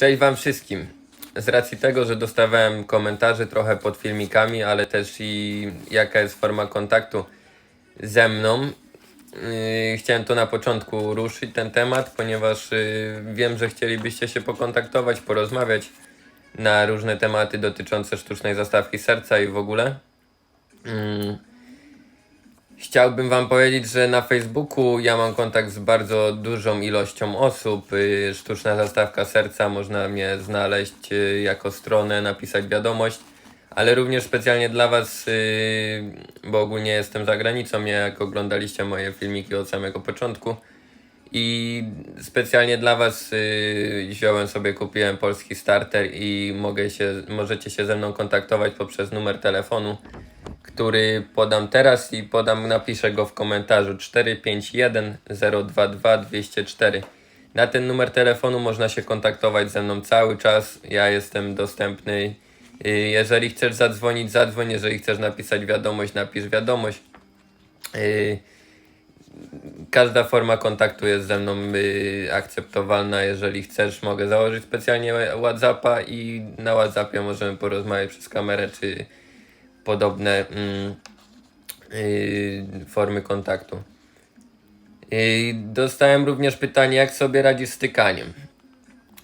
Cześć Wam wszystkim. Z racji tego, że dostawałem komentarzy trochę pod filmikami, ale też i jaka jest forma kontaktu ze mną, yy, chciałem to na początku ruszyć ten temat, ponieważ yy, wiem, że chcielibyście się pokontaktować, porozmawiać na różne tematy dotyczące sztucznej zastawki serca i w ogóle. Mm. Chciałbym Wam powiedzieć, że na Facebooku ja mam kontakt z bardzo dużą ilością osób. Y, Sztuczna zastawka serca, można mnie znaleźć y, jako stronę, napisać wiadomość, ale również specjalnie dla Was, y, bo ogólnie jestem za granicą, jak oglądaliście moje filmiki od samego początku. I specjalnie dla Was wziąłem sobie, kupiłem polski starter i mogę się, możecie się ze mną kontaktować poprzez numer telefonu, który podam teraz i podam, napiszę go w komentarzu 451 022 204. Na ten numer telefonu można się kontaktować ze mną cały czas. Ja jestem dostępny. Yy, Jeżeli chcesz zadzwonić, zadzwoń. Jeżeli chcesz napisać wiadomość, napisz wiadomość. Yy, każda forma kontaktu jest ze mną y, akceptowalna. Jeżeli chcesz, mogę założyć specjalnie WhatsAppa i na WhatsAppie możemy porozmawiać przez kamerę czy podobne mm, y, formy kontaktu. Dostałem również pytanie, jak sobie radzisz z tykaniem.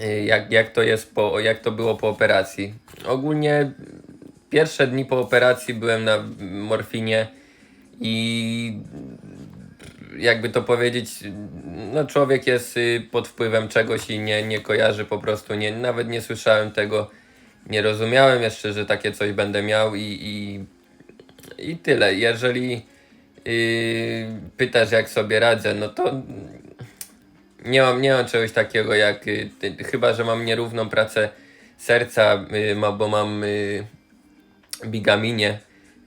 Y, jak, jak to jest po, jak to było po operacji. Ogólnie pierwsze dni po operacji byłem na morfinie i jakby to powiedzieć, no człowiek jest y, pod wpływem czegoś i nie, nie kojarzy po prostu, nie, nawet nie słyszałem tego, nie rozumiałem jeszcze, że takie coś będę miał i, i, i tyle. Jeżeli yy, pytasz jak sobie radzę, no to nie mam, nie mam czegoś takiego jak, y, ty, chyba że mam nierówną pracę serca, y, ma, bo mam y, bigaminie,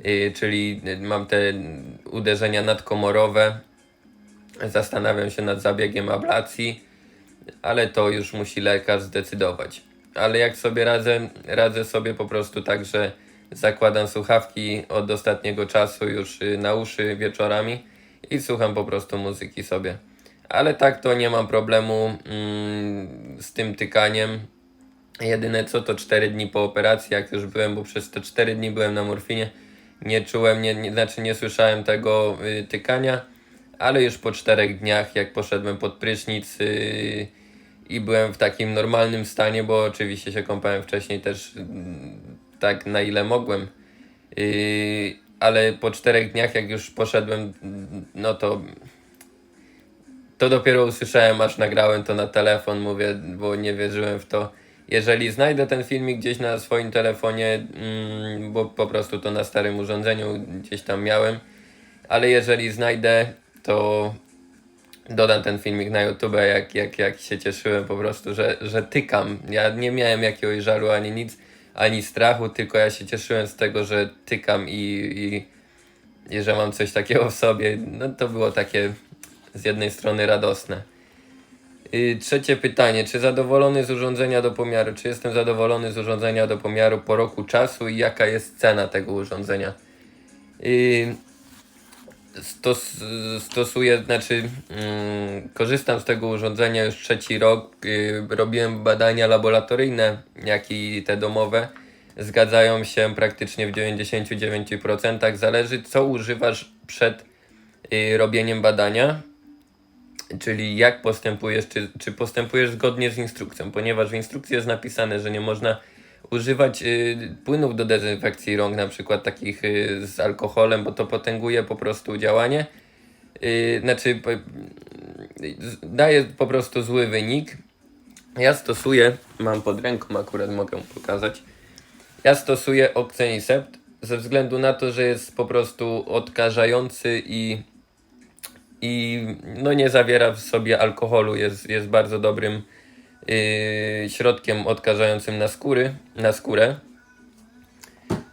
y, czyli mam te uderzenia nadkomorowe. Zastanawiam się nad zabiegiem ablacji, ale to już musi lekarz zdecydować. Ale jak sobie radzę, radzę sobie po prostu tak, że zakładam słuchawki od ostatniego czasu już y, na uszy wieczorami i słucham po prostu muzyki sobie. Ale tak to nie mam problemu mm, z tym tykaniem. Jedyne co to 4 dni po operacji, jak już byłem, bo przez te 4 dni byłem na morfinie, nie czułem, nie, nie, znaczy nie słyszałem tego y, tykania, ale już po 4 dniach, jak poszedłem pod prysznic y, i byłem w takim normalnym stanie, bo oczywiście się kąpałem wcześniej też y, tak na ile mogłem, y, ale po 4 dniach, jak już poszedłem, y, no to to dopiero usłyszałem, aż nagrałem to na telefon, mówię, bo nie wierzyłem w to. Jeżeli znajdę ten filmik gdzieś na swoim telefonie, mm, bo po prostu to na starym urządzeniu gdzieś tam miałem, ale jeżeli znajdę, to dodam ten filmik na YouTube, jak, jak, jak się cieszyłem po prostu, że, że tykam. Ja nie miałem jakiegoś żalu ani nic, ani strachu, tylko ja się cieszyłem z tego, że tykam i, i, i że mam coś takiego w sobie. No to było takie z jednej strony radosne. Y, Trzecie pytanie. Czy zadowolony z urządzenia do pomiaru? Czy jestem zadowolony z urządzenia do pomiaru po roku czasu i jaka jest cena tego urządzenia? Y, Stos, stosuję, znaczy mm, korzystam z tego urządzenia już trzeci rok. Y, robiłem badania laboratoryjne, jak i te domowe. Zgadzają się praktycznie w 99%. Zależy co używasz przed y, robieniem badania czyli jak postępujesz, czy, czy postępujesz zgodnie z instrukcją, ponieważ w instrukcji jest napisane, że nie można używać y, płynów do dezynfekcji rąk, na przykład takich y, z alkoholem, bo to potęguje po prostu działanie. Y, znaczy, po, y, daje po prostu zły wynik. Ja stosuję, mam pod ręką, akurat mogę pokazać. Ja stosuję Oxenicept ze względu na to, że jest po prostu odkażający i i no nie zawiera w sobie alkoholu, jest, jest bardzo dobrym yy, środkiem odkażającym na skóry, na skórę.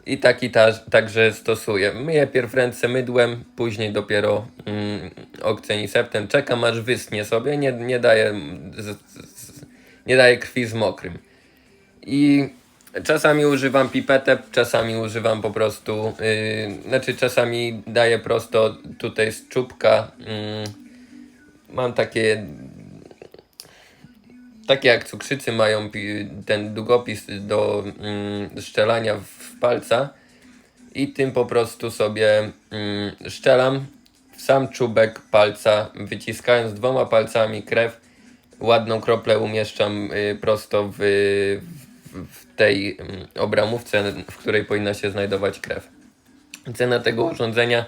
I taki ta, także stosuję. Myję pierw ręce mydłem, później dopiero mm, okceniseptem. Czekam aż wyschnie sobie, nie, nie, daję, z, z, nie daję krwi z mokrym. I czasami używam pipetę, czasami używam po prostu, yy, znaczy czasami daję prosto tutaj z czubka. Yy, mam takie takie jak cukrzycy mają ten długopis do mm, szczelania w palca i tym po prostu sobie mm, szczelam w sam czubek palca, wyciskając dwoma palcami krew. Ładną kroplę umieszczam y, prosto w, w, tej mm, obramówce, w której powinna się znajdować krew. Cena tego urządzenia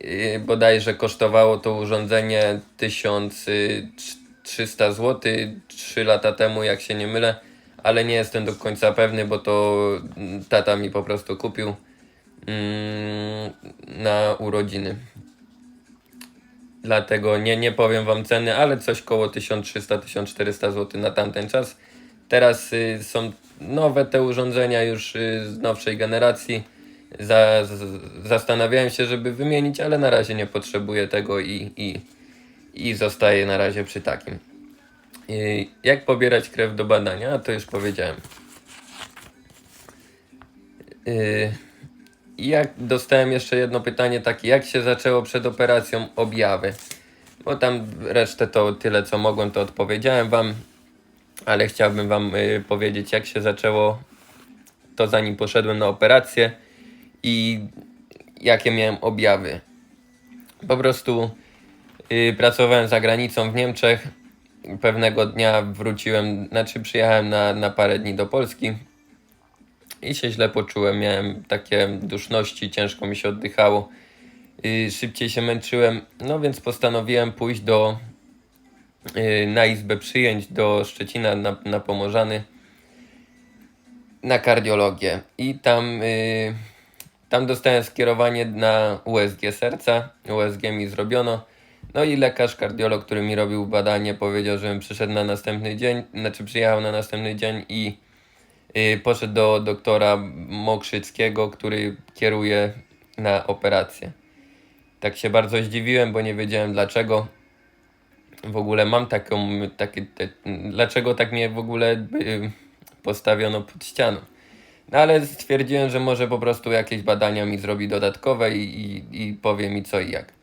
yy, bodajże kosztowało to urządzenie 1300 zł 3 lata temu, jak się nie mylę, ale nie jestem do końca pewny, bo to mm, tata mi po prostu kupił mm, na urodziny. Dlatego nie, nie powiem wam ceny, ale coś koło 1300-1400 zł na tamten czas. Teraz y, są nowe te urządzenia już y, z nowszej generacji. Za, z, zastanawiałem się, żeby wymienić, ale na razie nie potrzebuję tego i, i, i zostaję na razie przy takim. Jak pobierać krew do badania? To już powiedziałem. Y, jak dostałem jeszcze jedno pytanie takie, jak się zaczęło przed operacją objawy? Bo tam resztę to tyle co mogłem to odpowiedziałem wam, ale chciałbym wam y, powiedzieć jak się zaczęło to zanim poszedłem na operację i jakie miałem objawy. Po prostu pracowałem za granicą w Niemczech. Pewnego dnia wróciłem, znaczy przyjechałem na, na parę dni do Polski i się źle poczułem. Miałem takie duszności, ciężko mi się oddychało. Yy, szybciej się męczyłem, no więc postanowiłem pójść do yy, na izbę przyjęć do Szczecina na, na Pomorzany na kardiologię i tam tam dostałem skierowanie na USG serca, USG mi zrobiono. No i lekarz, kardiolog, który mi robił badanie, powiedział, żebym przyszedł na następny dzień, znaczy przyjechał na następny dzień i y, poszedł do doktora Mokrzyckiego, który kieruje na operację. Tak się bardzo zdziwiłem, bo nie wiedziałem dlaczego. W ogóle mam taką, takie, te, dlaczego tak mnie w ogóle y, postawiono pod ścianą. No ale stwierdziłem, że może po prostu jakieś badania mi zrobi dodatkowe i, i, i powie mi co i jak.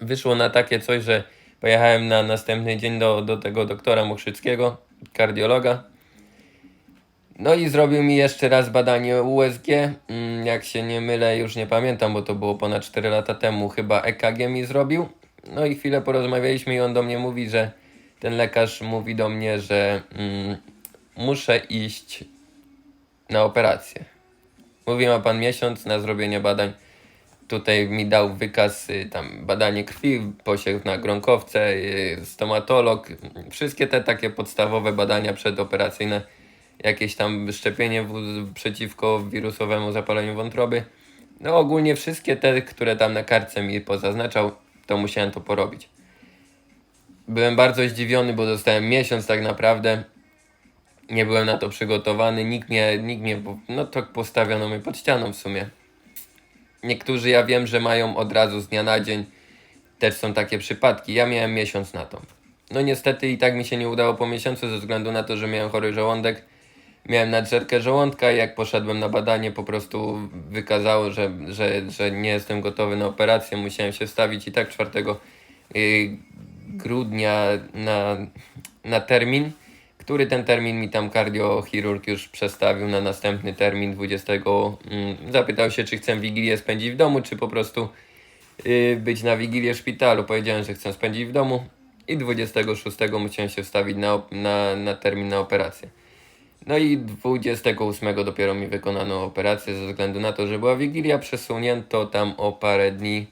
Wyszło na takie coś, że pojechałem na następny dzień do, do tego doktora Mokrzyckiego, kardiologa. No i zrobił mi jeszcze raz badanie USG. Mm, Jak się nie mylę, już nie pamiętam, bo to było ponad 4 lata temu. Chyba EKG mi zrobił. No i chwilę porozmawialiśmy i on do mnie mówi, że ten lekarz mówi do mnie, że mm, muszę iść na operację. Mówi ma pan miesiąc na zrobienie badań. Tutaj mi dał wykaz, y, tam badanie krwi, posiew na gronkowce, y, stomatolog, wszystkie te takie podstawowe badania przedoperacyjne, jakieś tam szczepienie w, przeciwko wirusowemu zapaleniu wątroby. No ogólnie wszystkie te, które tam na kartce mi pozaznaczał, to musiałem to porobić. Byłem bardzo zdziwiony, bo dostałem miesiąc tak naprawdę nie byłem na to przygotowany, nikt mnie, nikt mnie, no to postawiono mnie pod ścianą w sumie. Niektórzy ja wiem, że mają od razu z dnia na dzień, też są takie przypadki, ja miałem miesiąc na to. No niestety i tak mi się nie udało po miesiącu ze względu na to, że miałem chory żołądek, miałem nadżerkę żołądka i jak poszedłem na badanie po prostu wykazało, że, że, że nie jestem gotowy na operację, musiałem się wstawić i tak 4 y, grudnia na, na termin który ten termin mi tam kardiochirurg już przestawił na następny termin 20. Mm, zapytał się, czy chcę Wigilię spędzić w domu, czy po prostu yy, być na Wigilię w szpitalu. Powiedziałem, że chcę spędzić w domu i 26 musiałem się wstawić na, na, na termin na operację. No i 28 dopiero mi wykonano operację ze względu na to, że była Wigilia, przesunięto tam o parę dni,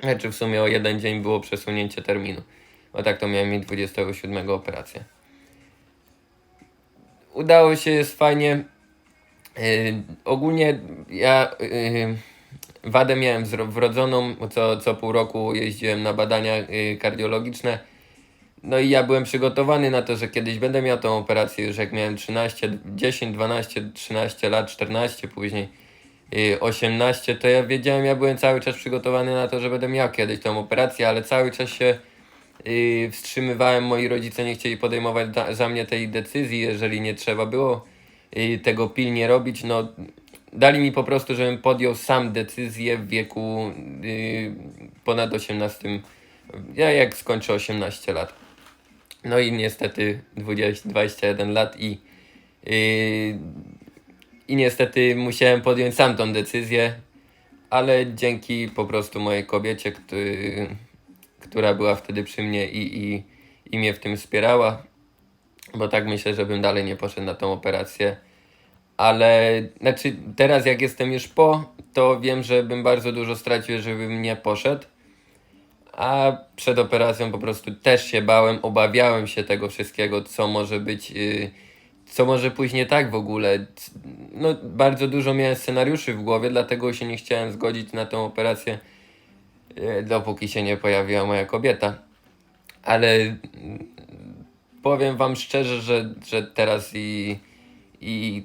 znaczy w sumie o jeden dzień było przesunięcie terminu. Bo tak to miałem mieć 27 operację udało się, jest fajnie. Yy, ogólnie ja yy, wadę miałem wrodzoną, co, co pół roku jeździłem na badania yy, kardiologiczne. No i ja byłem przygotowany na to, że kiedyś będę miał tą operację już jak miałem 13, 10, 12, 13 lat, 14 później. yy, 18, to ja wiedziałem, ja byłem cały czas przygotowany na to, że będę miał kiedyś tą operację, ale cały czas się yy, wstrzymywałem, moi rodzice nie chcieli podejmować za mnie tej decyzji, jeżeli nie trzeba było yy, tego pilnie robić, no dali mi po prostu, żebym podjął sam decyzję w wieku yy, ponad 18, ja jak skończę 18 lat. No i niestety 20, 21 lat i, i niestety musiałem podjąć sam tą decyzję, ale dzięki po prostu mojej kobiecie, który, która była wtedy przy mnie i, i, i mnie w tym wspierała, bo tak myślę, że bym dalej nie poszedł na tą operację. Ale znaczy teraz jak jestem już po, to wiem, że bym bardzo dużo stracił, żebym nie poszedł. A przed operacją po prostu też się bałem, obawiałem się tego wszystkiego, co może być, yy, co może pójść nie tak w ogóle. No, bardzo dużo miałem scenariuszy w głowie, dlatego się nie chciałem zgodzić na tą operację, dopóki się nie pojawiła moja kobieta. Ale mm, powiem Wam szczerze, że, że teraz i, i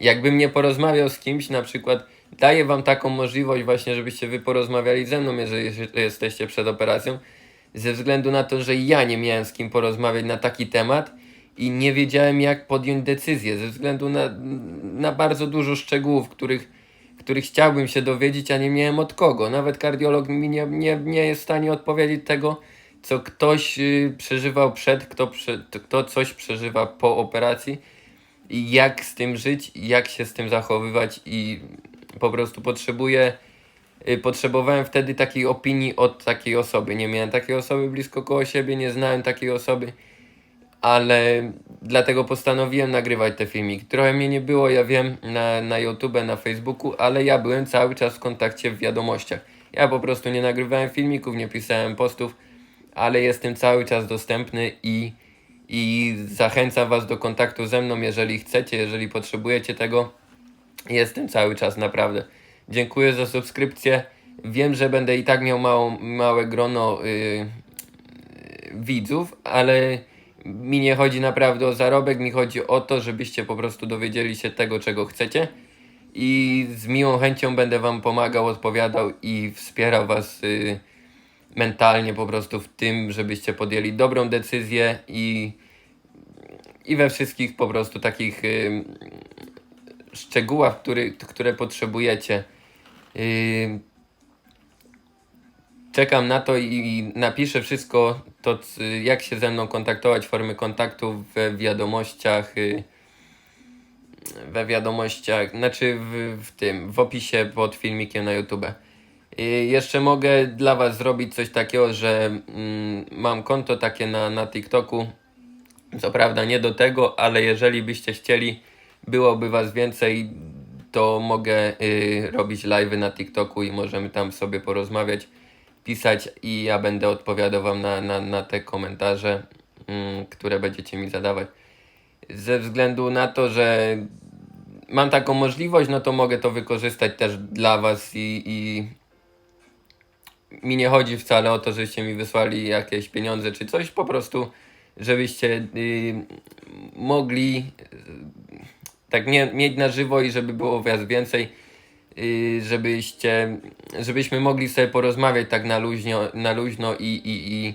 jakbym nie porozmawiał z kimś, na przykład daję wam taką możliwość właśnie, żebyście wy porozmawiali ze mną, jeżeli jesteście przed operacją, ze względu na to, że ja nie miałem z kim porozmawiać na taki temat i nie wiedziałem jak podjąć decyzję, ze względu na, na bardzo dużo szczegółów, których, których chciałbym się dowiedzieć, a nie miałem od kogo. Nawet kardiolog mi nie, nie, nie jest w stanie odpowiedzieć tego, co ktoś y, przeżywał przed, kto, kto coś przeżywa po operacji i jak z tym żyć, jak się z tym zachowywać i po prostu potrzebuję, y, potrzebowałem wtedy takiej opinii od takiej osoby. Nie miałem takiej osoby blisko koło siebie, nie znałem takiej osoby, ale dlatego postanowiłem nagrywać te filmiki. Trochę mnie nie było, ja wiem, na, na YouTube, na Facebooku, ale ja byłem cały czas w kontakcie w wiadomościach. Ja po prostu nie nagrywałem filmików, nie pisałem postów, ale jestem cały czas dostępny i, i zachęcam Was do kontaktu ze mną, jeżeli chcecie, jeżeli potrzebujecie tego. Jestem cały czas, naprawdę. Dziękuję za subskrypcję. Wiem, że będę i tak miał mało, małe grono yy, widzów, ale mi nie chodzi naprawdę o zarobek, mi chodzi o to, żebyście po prostu dowiedzieli się tego, czego chcecie. I z miłą chęcią będę Wam pomagał, odpowiadał i wspierał Was y, mentalnie po prostu w tym, żebyście podjęli dobrą decyzję i, i we wszystkich po prostu takich y, szczegółach, który, które potrzebujecie. Y, czekam na to i, i napiszę wszystko, to c- jak się ze mną kontaktować, formy kontaktu we wiadomościach, y, we wiadomościach, znaczy w, w tym, w opisie pod filmikiem na YouTube. Y, jeszcze mogę dla Was zrobić coś takiego, że mm, mam konto takie na, na TikToku. Co prawda nie do tego, ale jeżeli byście chcieli, byłoby Was więcej, to mogę y, robić live'y na TikToku i możemy tam sobie porozmawiać, pisać i ja będę odpowiadał Wam na, na, na te komentarze, mm, które będziecie mi zadawać. Ze względu na to, że mam taką możliwość, no to mogę to wykorzystać też dla Was i, i mi nie chodzi wcale o to, żeście mi wysłali jakieś pieniądze czy coś, po prostu żebyście y, mogli y, tak nie, mieć na żywo i żeby było was więcej, żebyście, żebyśmy mogli sobie porozmawiać tak na luźno, na luźno i, i, i,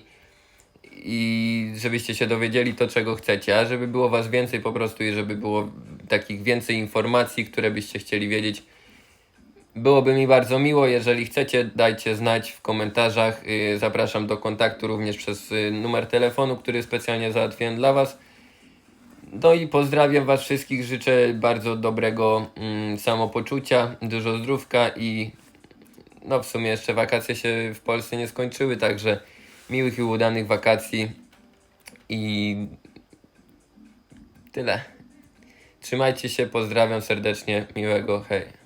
i żebyście się dowiedzieli to, czego chcecie, a żeby było was więcej po prostu i żeby było takich więcej informacji, które byście chcieli wiedzieć. Byłoby mi bardzo miło, jeżeli chcecie, dajcie znać w komentarzach. Yy, Zapraszam do kontaktu również przez y, numer telefonu, który specjalnie załatwiłem dla Was. No i pozdrawiam Was wszystkich, życzę bardzo dobrego mm, samopoczucia, dużo zdrówka i no w sumie jeszcze wakacje się w Polsce nie skończyły, także miłych i udanych wakacji i tyle. Trzymajcie się, pozdrawiam serdecznie, miłego, hej.